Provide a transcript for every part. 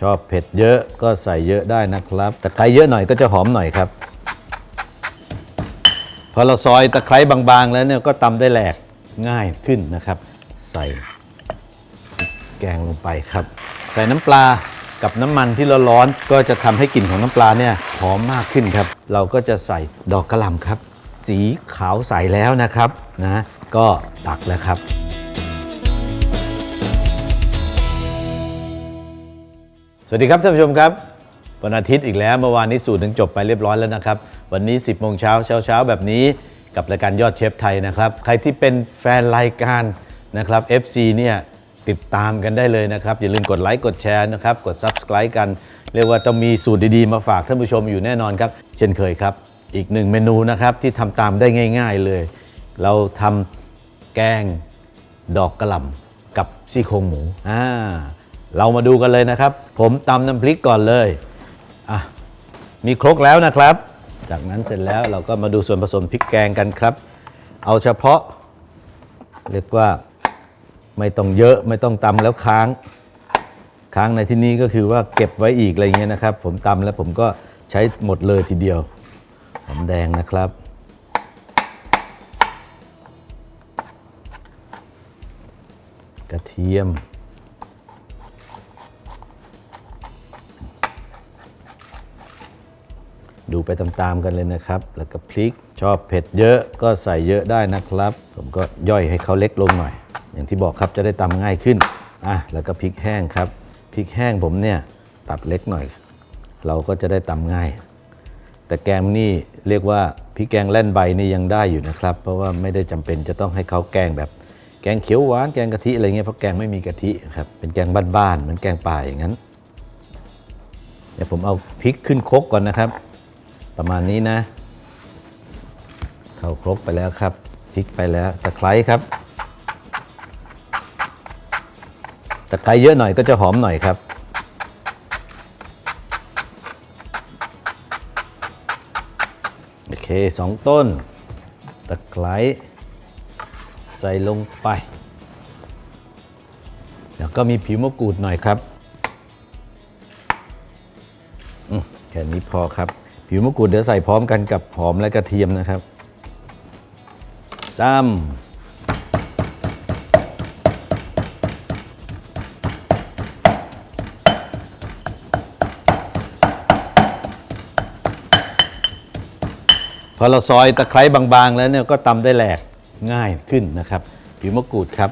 ชอบเผ็ดเยอะก็ใส่เยอะได้นะครับตะไคร้เยอะหน่อยก็จะหอมหน่อยครับ พอเราซอยตะไคร้บางๆ แล้วเนี่ยก็ตำได้แหลกง่ายขึ้นนะครับ ใส่แกงลงไปครับ ใส่น้ำปลากับน้ำมันที่ร้อนๆก็จะทำให้กลิ่นของน้ำปลาเนี่ยหอมมากขึ้นครับ เราก็จะใส่ดอกกระหล่ำครับ สีขาวใสแล้วนะครับนะก็ตักแล้วครับ สวัสดีครับท่านผู้ชมครับ วันอาทิตย์อีกแล้วเมื่อวานนี้สูตรถึงจบไปเรียบร้อยแล้วนะครับ วันนี้ 10โมงเช้าเช้าเช้าแบบนี้กับรายการยอดเชฟไทยนะครับ ใครที่เป็นแฟนรายการนะครับ FC เนี่ยติดตามกันได้เลยนะครับ อย่าลืมกดไลค์กดแชร์นะครับ กด Subscribe กัน เรียกว่าต้องมีสูตรดีๆ มาฝากท่านผู้ชมอยู่แน่นอนครับ เช่นเคยครับ อีกหนึ่งเมนูนะครับที่ทำตามได้ง่าย ๆเลย เราทำแกงดอกกระหล่ำกับซี่โครงหมูอ่า เรามาดูกันเลยนะครับ ผมตำน้ำพริกก่อนเลยอะมีครกแล้วนะครับ จากนั้นเสร็จแล้วเราก็มาดูส่วนผสมพริกแกงกันครับ เอาเฉพาะ เรียกว่าไม่ต้องเยอะไม่ต้องตำแล้วค้าง ค้างในที่นี้ก็คือว่าเก็บไว้อีกอะไรเงี้ยนะครับ ผมตำแล้วผมก็ใช้หมดเลยทีเดียวหอมแดงนะครับ กระเทียม ดูไปตามๆกันเลยนะครับ แล้วก็พริก ชอบเผ็ดเยอะก็ใส่เยอะได้นะครับ ผมก็ย่อยให้เขาเล็กลงหน่อย อย่างที่บอกครับจะได้ตำง่ายขึ้นอะแล้วก็พริกแห้งครับ พริกแห้งผมเนี่ยตัดเล็กหน่อย เราก็จะได้ตำง่าย แต่แกงนี่เรียกว่าพริกแกงแล่นใบนี่ยังได้อยู่นะครับ เพราะว่าไม่ได้จำเป็นจะต้องให้เขาแกงแบบแกงเขียวหวานแกงกะทิอะไรเงี้ยเพราะแกงไม่มีกะทิครับเป็นแกงบ้านๆเหมือนแกงป่าอย่างนั้นเดี๋ยวผมเอาพริกขึ้นคกก่อนนะครับ ประมาณนี้นะเข้าครกไปแล้วครับพริกไปแล้วตะไคร้ครับตะไคร้เยอะหน่อยก็จะหอมหน่อยครับ โอเคสองต้น ตะไคร้ใส่ลงไป แล้วก็มีผิวมะกรูดหน่อยครับ แค่นี้พอครับ ผิวมะกรูดเดี๋ยวใส่พร้อมกันกับหอมและกระเทียมนะครับตามพอเราซอยตะไคร้บางๆ แล้วเนี่ยก็ตำได้แหลกง่ายขึ้นนะครับผิวมะกรูดครับ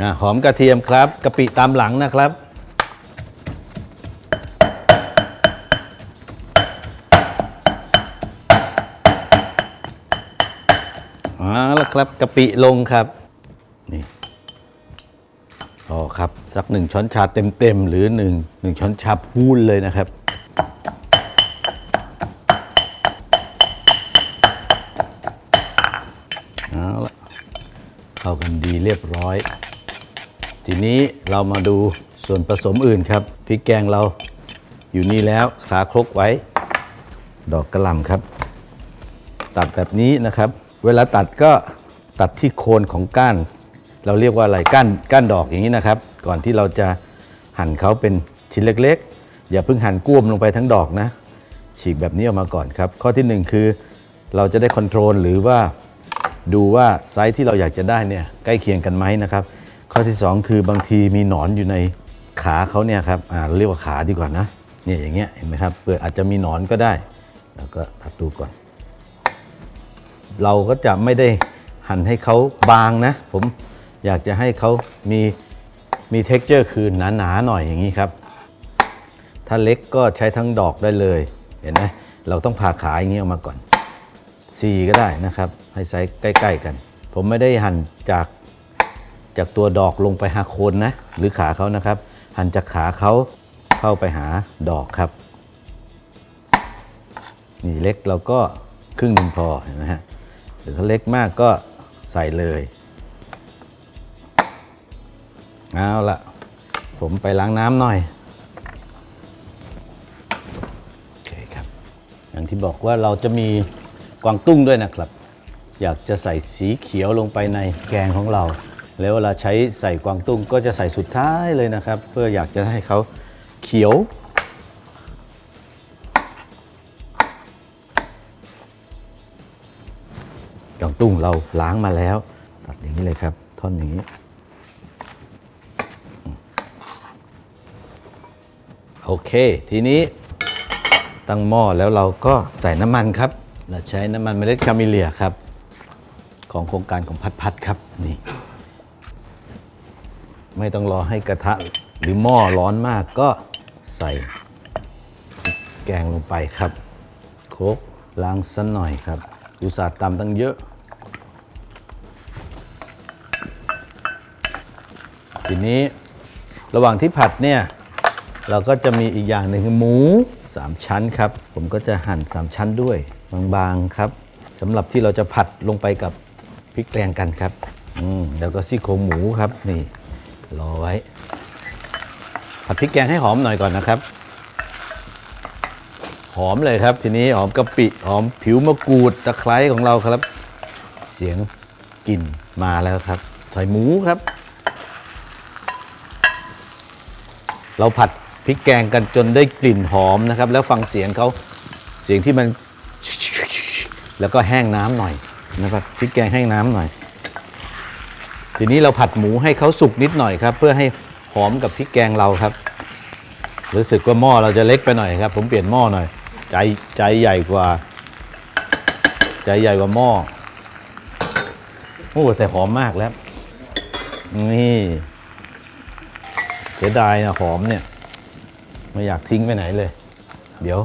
อะหอมกระเทียมครับกะปิตามหลังนะครับเอาละครับกะปิลงครับ นี่พอครับ สักหนึ่งช้อนชาเต็มๆ หรือหนึ่งหนึ่งช้อนชาพูนเลยนะครับเอาละเข้ากันดีเรียบร้อย ทีนี้เรามาดูส่วนผสมอื่นครับพริกแกงเราอยู่นี่แล้วขาครกไว้ ดอกกระหล่ำครับ ตัดแบบนี้นะครับ เวลาตัดก็ตัดที่โคนของก้าน เราเรียกว่าอะไรก้านก้านดอกอย่างนี้นะครับ ก่อนที่เราจะหั่นเขาเป็นชิ้นเล็กๆ อย่าเพิ่งหั่นก้วมลงไปทั้งดอกนะ ฉีกแบบนี้ออกมาก่อนครับ ข้อที่หนึ่งคือเราจะได้คอนโทรลหรือว่าดูว่าไซส์ที่เราอยากจะได้เนี่ยใกล้เคียงกันไหมนะครับ ข้อที่สองคือบางทีมีหนอนอยู่ในขาเขาเนี่ยครับอ่าเราเรียกว่าขาดีกว่านะเนี่ยอย่างเงี้ยเห็นไหมครับเปลืออาจจะมีหนอนก็ได้ แล้วก็ตัดดูก่อน เราก็จะไม่ได้หั่นให้เขาบางนะ ผมอยากจะให้เขามีมีเท็กเจอร์คือหนาๆหน่อยอย่างนี้ครับ ถ้าเล็กก็ใช้ทั้งดอกได้เลยเห็นไหมเราต้องผ่าขาอย่างนี้ออกมาก่อนสีก็ได้นะครับ ให้ไซส์ใกล้ ๆ กัน ผมไม่ได้หั่นจาก จากตัวดอกลงไปหาโคนนะ หรือขาเขานะครับ หันจากขาเขาเข้าไปหาดอกครับ นี่เล็กเราก็ครึ่งหนึ่งพอเห็นไหมฮะหรือถ้าเล็กมากก็ใส่เลยเอาละผมไปล้างน้ำหน่อยโอเคครับ อย่างที่บอกว่าเราจะมีกวางตุ้งด้วยนะครับ อยากจะใส่สีเขียวลงไปในแกงของเรา แล้วเวลาใช้ใส่กวางตุ้งก็จะใส่สุดท้ายเลยนะครับ เพื่ออยากจะให้เขาเขียว กวางตุ้งเราล้างมาแล้ว ตัดอย่างนี้เลยครับ ท่อนอย่างนี้ โอเค ทีนี้ตั้งหม้อแล้วเราก็ใส่น้ำมันครับ เราใช้น้ำมันเมล็ดคาเมิเลียครับ ของโครงการของพัดพัดครับนี่ ไม่ต้องรอให้กระทะหรือหม้อร้อนมากก็ใส่แกงลงไปครับโคกล้างสักหน่อยครับอุตสาห์ตำตั้งเยอะ ทีนี้ระหว่างที่ผัดเนี่ย เราก็จะมีอีกอย่างหนึ่งหมู 3 ชั้นครับ ผมก็จะหั่น 3 ชั้นด้วยบางๆครับสำหรับที่เราจะผัดลงไปกับพริกแกงกันครับ อืมแล้วก็ซี่โครงหมูครับนี่ รอไว้ผัดพริกแกงให้หอมหน่อยก่อนนะครับ หอมเลยครับ ทีนี้หอมกะปิหอมผิวมะกรูดตะไคร้ของเราครับ เสียงกลิ่นมาแล้วครับใส่หมูครับ เราผัดพริกแกงกันจนได้กลิ่นหอมนะครับ แล้วฟังเสียงเขาเสียงที่มัน แล้วก็แห้งน้ำหน่อยนะครับพริกแกงแห้งน้ำหน่อย ทีนี้เราผัดหมูให้เขาสุกนิดหน่อยครับ เพื่อให้หอมกับพริกแกงเราครับ รู้สึกว่าหม้อเราจะเล็กไปหน่อยครับ ผมเปลี่ยนหม้อหน่อย ใจใจใหญ่กว่า ใจใหญ่กว่าหม้อโอ้แต่หอมมากแล้ว นี่เสียดายนะหอมเนี่ย ไม่อยากทิ้งไปไหนเลย เดี๋ยว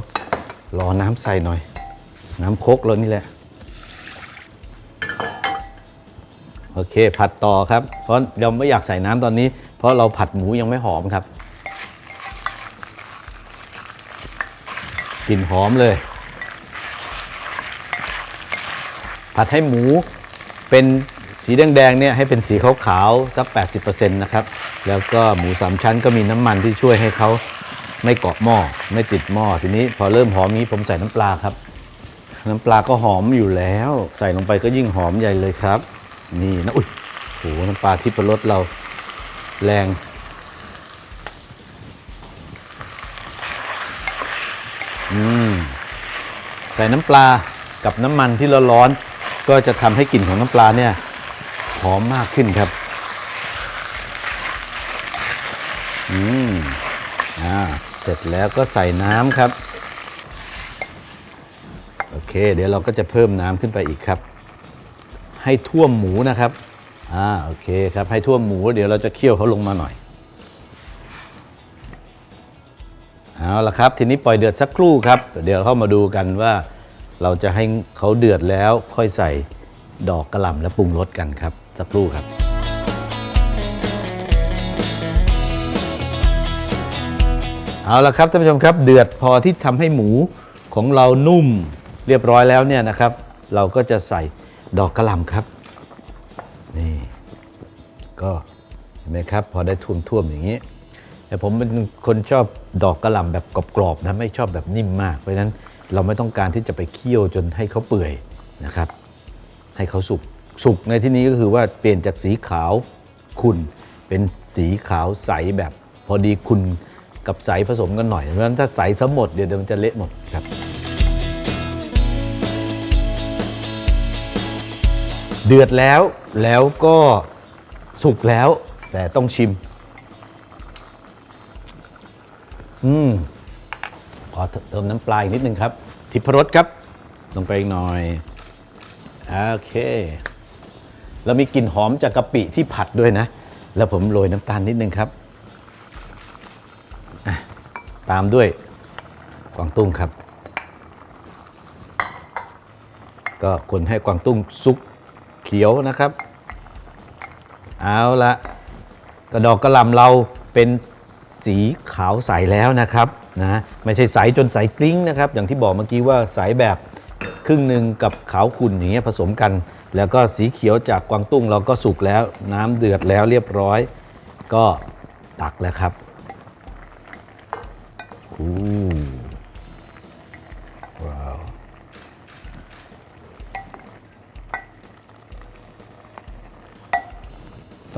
รอน้ำใส่หน่อย น้ำโคกเรานี่แหละ โอเค ผัดต่อครับ เพราะเราไม่อยากใส่น้ำตอนนี้ เพราะเราผัดหมูยังไม่หอมครับกลิ่นหอมเลย ผัดให้หมูเป็นสีแดงๆเนี่ยให้เป็นสีขาวๆสัก 80%นะครับ แล้วก็หมูสามชั้นก็มีน้ำมันที่ช่วยให้เขาไม่เกาะหม้อไม่ติดหม้อทีนี้พอเริ่มหอมนี้ผมใส่น้ำปลาครับ น้ำปลาก็หอมอยู่แล้ว ใส่ลงไปก็ยิ่งหอมใหญ่เลยครับ นี่นะอุ้ยโหน้ำปลาที่ประรสเราแรงอืมใส่น้ำปลากับน้ำมันที่ร้อนๆก็จะทำให้กลิ่นของน้ำปลาเนี่ยหอมมากขึ้นครับ อืมอ่าเสร็จแล้วก็ใส่น้ำครับ โอเค เดี๋ยวเราก็จะเพิ่มน้ำขึ้นไปอีกครับ ให้ท่วมหมูนะครับอ่าโอเคครับให้ท่วมหมู เดี๋ยวเราจะเคี่ยวเขาลงมาหน่อยเอาละครับ ทีนี้ปล่อยเดือดสักครู่ครับ เดี๋ยวเข้ามาดูกันว่าเราจะให้เขาเดือดแล้วค่อยใส่ดอกกระหล่ำและปรุงรสกันครับ สักครู่ครับ เอาละครับท่านผู้ชมครับ เดือดพอที่ทำให้หมูของเรานุ่มเรียบร้อยแล้วเนี่ยนะครับ เราก็จะใส่ ดอกกระหล่ำครับ นี่ก็เห็นไหมครับ พอได้ท่วมๆอย่างนี้ แต่ผมเป็นคนชอบดอกกระหล่ำแบบกรอบๆนะไม่ชอบแบบนิ่มมาก เพราะฉะนั้นเราไม่ต้องการที่จะไปเคี่ยวจนให้เขาเปื่อยนะครับ ให้เขาสุกสุกในที่นี้ก็คือว่าเปลี่ยนจากสีขาวขุ่นเป็นสีขาวใสแบบพอดีขุ่นกับใสผสมกันหน่อยเพราะฉะนั้นถ้าใสทั้งหมดเดี๋ยวมันจะเละหมดครับ เดือดแล้วแล้วก็สุกแล้ว แต่ต้องชิม อืมขอเติมน้ำปลาอีกนิดนึงครับ ทิพรสครับ ลงไปอีกหน่อย โอเค แล้วมีกลิ่นหอมจากกะปิที่ผัดด้วยนะ แล้วผมโรยน้ำตาลนิดนึงครับ ตามด้วยกวางตุ้งครับ ก็คนให้กวางตุ้งสุก ขียวนะครับ เอาละกระดอกกระลำเราเป็นสีขาวใสแล้วนะครับนะไม่ใช่ใสจนใสกริ้งนะครับ อย่างที่บอกเมื่อกี้ว่าใสแบบครึ่งหนึ่งกับขาวขุ่นอย่างเงี้ยผสมกัน แล้วก็สีเขียวจากกวางตุ้งเราก็สุกแล้ว น้ำเดือดแล้วเรียบร้อย ก็ตักแล้วครับอู้ว้าว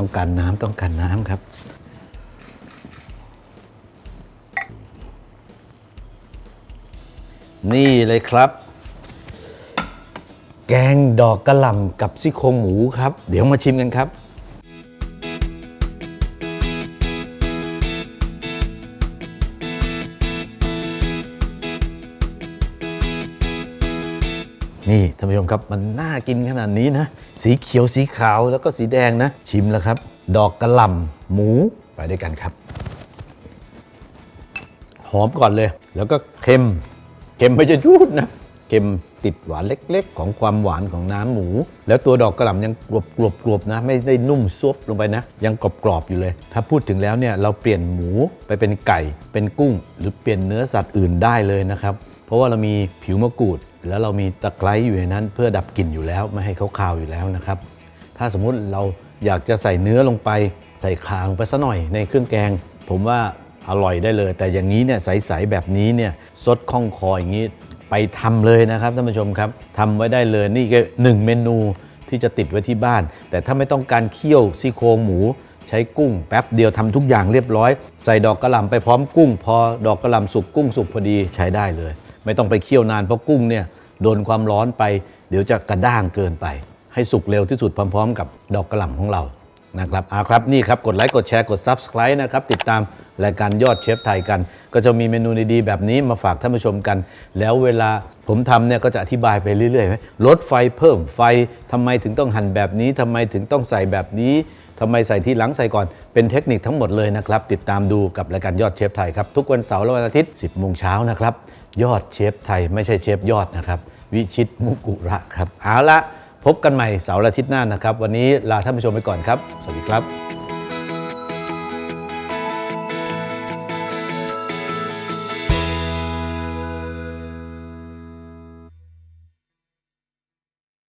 ต้องการน้ำต้องการน้ำครับ นี่เลยครับ แกงดอกกระหล่ำกับซี่โครงหมูครับ เดี๋ยวมาชิมกันครับ นี่ท่านผู้ชมครับมันน่ากินขนาดนี้นะ สีเขียวสีขาวแล้วก็สีแดงนะ ชิมแล้วครับ ดอกกระหล่ำหมูไปด้วยกันครับ หอมก่อนเลย แล้วก็เค็ม เค็มไปจะยุดนะเค็มติดหวานเล็ก ๆ ของความหวานของน้ำหมู แล้วตัวดอกกระหล่ำยังกรอบกรอบกรอบนะ ไม่ได้นุ่มซวบลงไปนะ ยังกรอบกรอบอยู่เลย ถ้าพูดถึงแล้วเนี่ยเราเปลี่ยนหมูไปเป็นไก่ เป็นกุ้ง หรือเปลี่ยนเนื้อสัตว์อื่นได้เลยนะครับ เพราะว่าเรามีผิวมะกรูด แล้วเรามีตะไคร้อยู่ในนั้น เพื่อดับกลิ่นอยู่แล้ว ไม่ให้เขาคาวอยู่แล้วนะครับ ถ้าสมมุติเราอยากจะใส่เนื้อลงไป ใส่คางไปซะหน่อยในเครื่องแกง ผมว่าอร่อยได้เลย แต่อย่างนี้เนี่ยใสๆแบบนี้เนี่ยซดข้องคออย่างนี้ไปทำเลยนะครับท่านผู้ชมครับทำไว้ได้เลยนี่ก็หนึ่งเมนูที่จะติดไว้ที่บ้าน แต่ถ้าไม่ต้องการเคี่ยวซี่โครงหมู ใช้กุ้งแป๊บเดียวทำทุกอย่างเรียบร้อย ใส่ดอกกระหล่ำไปพร้อมกุ้ง พอดอกกระหล่ำสุกกุ้งสุกพอดีใช้ได้เลย ไม่ต้องไปเคี่ยวนานเพราะกุ้งเนี่ย โดนความร้อนไป เดี๋ยวจะกระด้างเกินไป ให้สุกเร็วที่สุดพร้อม ๆ กับดอกกระหล่ำของเรานะครับเอาครับนี่ครับกดไลค์กดแชร์กด Subscribe นะครับติดตามรายการยอดเชฟไทยกัน ก็จะมีเมนูดีๆแบบนี้มาฝากท่านผู้ชมกัน แล้วเวลาผมทำเนี่ยก็จะอธิบายไปเรื่อยๆไหมลดไฟเพิ่มไฟทำไมถึงต้องหั่นแบบนี้ทำไมถึงต้องใส่แบบนี้ ทำไมใส่ที่หลังใส่ก่อนเป็นเทคนิคทั้งหมดเลยนะครับ ติดตามดูกับรายการยอดเชฟไทยครับ ทุกวันเสาร์และวันอาทิตย์ 10โมงเช้านะครับ ยอดเชฟไทยไม่ใช่เชฟยอดนะครับ วิชิตมุกุระครับเอาละพบกันใหม่เสาร์อาทิตย์หน้านะครับ วันนี้ลาท่านผู้ชมไปก่อนครับ สวัสดีครับ